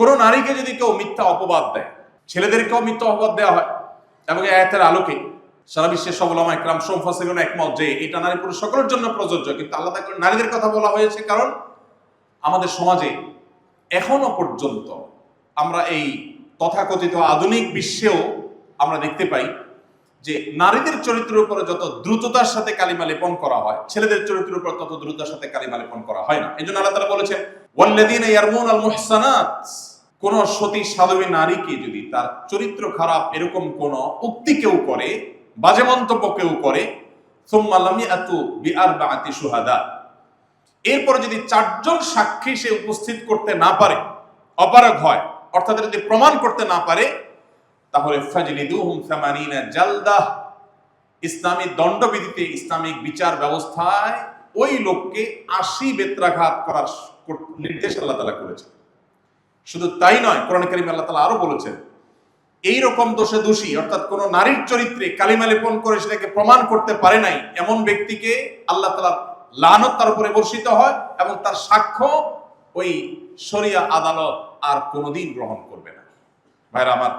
কোনো নারীকে যদি কেউ মিথ্যা অপবাদ দেয়, ছেলেদেরকেও মিথ্যা অপবাদ দেওয়া হয়। এবং আয়াতের আলোকে সারা বিশ্বের সব ওলামা একরাম সোমফাসিগুন একমত যে এটা নারী পুরুষ সকলের জন্য প্রযোজ্য, কিন্তু আলাদা করে নারীদের কথা বলা হয়েছে কারণ আমাদের সমাজে এখনও পর্যন্ত আমরা এই তথাকথিত আধুনিক বিশ্বেও আমরা দেখতে পাই যে নারীদের চরিত্রের উপরে যত দ্রুততার সাথে কালিমা লেপন করা হয়, ছেলেদের চরিত্রের উপর তত দ্রুততার সাথে কালিমা লেপন করা হয় না। এই জন্য আল্লাহ তাআলা বলেছেন, ওয়াল্লাযীনা ইয়ারমুন আল মুহসানাত। কোন সতী সাধবী নারীকে যদি তার চরিত্র খারাপ এরকম কোন উক্তি কেউ করে, বাজে মন্তব্য কেউ করে এরপরে যদি চারজন সাক্ষী সে উপস্থিত করতে না পারে, অপারগ হয়, অর্থাৎ যদি প্রমাণ করতে না পারে, তাহলে জালদাহ ইসলামী দণ্ডবিধিতে ইসলামিক বিচার ব্যবস্থায় ওই লোককে আশি বেত্রাঘাত করার নির্দেশ আল্লাহ তালা করেছেন। শুধু তাই নয়, কোরআন করিম আল্লাহ তালা আরও বলেছেন এই রকম দোষে দোষী, অর্থাৎ কোন নারীর চরিত্রে কালিমা লেপন করে সেটাকে প্রমাণ করতে পারে নাই, এমন ব্যক্তিকে আল্লাহ তালা লানত তার উপরে বর্ষিত হয় এবং তার সাক্ষ্য ওই শরিয়া আদালত আর কোনোদিন গ্রহণ করবে না। ভাইরা আমার,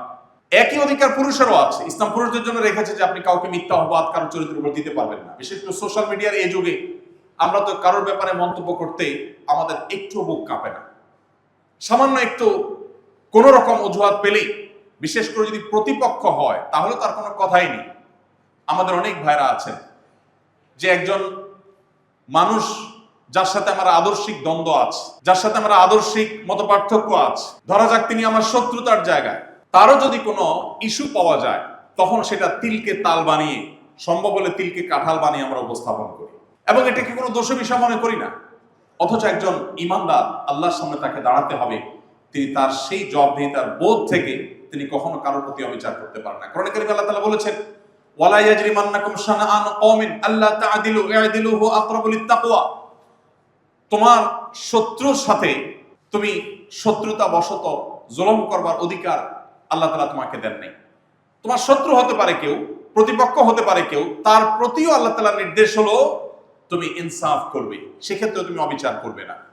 একই অধিকার পুরুষেরও আছে। ইসলাম পুরুষদের জন্য রেখেছে যে আপনি কাউকে মিথ্যা অপবাদ কারোর চরিত্রের উপর দিতে পারবেন না। বিশেষ করে সোশ্যাল মিডিয়ার এই যুগে আমরা তো কারোর ব্যাপারে মন্তব্য করতে আমাদের একটু বুক কাঁপে না। সামান্য একটু কোন রকম অজুহাত পেলেই, বিশেষ করে যদি প্রতিপক্ষ হয়, তাহলে তার কোনো কথাই নেই। আমাদের অনেক ভাইরা আছেন যে একজন মানুষ যার সাথে আমার আদর্শিক দ্বন্দ্ব আছে, যার সাথে আমার আদর্শিক মত পার্থক্য আছে। ধরা যাক তিনি আমার শত্রুতার জায়গায়। তারও যদি কোনো ইস্যু পাওয়া যায়, তখন সেটা তিলকে তাল বানিয়ে, সম্ভব হলে তিলকে কাঁঠাল বানিয়ে আমরা উপস্থাপন করি। এবং এটাকে কোনো দোষ বিষয় মনে করি না। অথচ একজন ইমানদার আল্লাহর সামনে তাকে দাঁড়াতে হবে। তিনি তার সেই জবাবদিহিতার বোধ থেকে তিনি কখনো কারোর প্রতি অবিচার করতে পারেন না। কারণ কারিম আল্লাহ তাআলা বলেছেন, ওয়ালা ইয়াজরিমান্নাকুম শানাআন কওমিন আল্লা তা'দিলু ই'দিলু হুয়া আকরাবু লিত্তাকওয়া। তোমার শত্রুর সাথে তুমি শত্রুতা বশত জুলুম করবার অধিকার আল্লাহ তাআলা তোমাকে দেন নাই। তোমার শত্রু হতে পারে কেউ, প্রতিপক্ষ হতে পারে কেউ, তার প্রতিও আল্লাহ তাআলার নির্দেশ হলো তুমি ইনসাফ করবে। সেক্ষেত্রে তুমি অবিচার করবে না।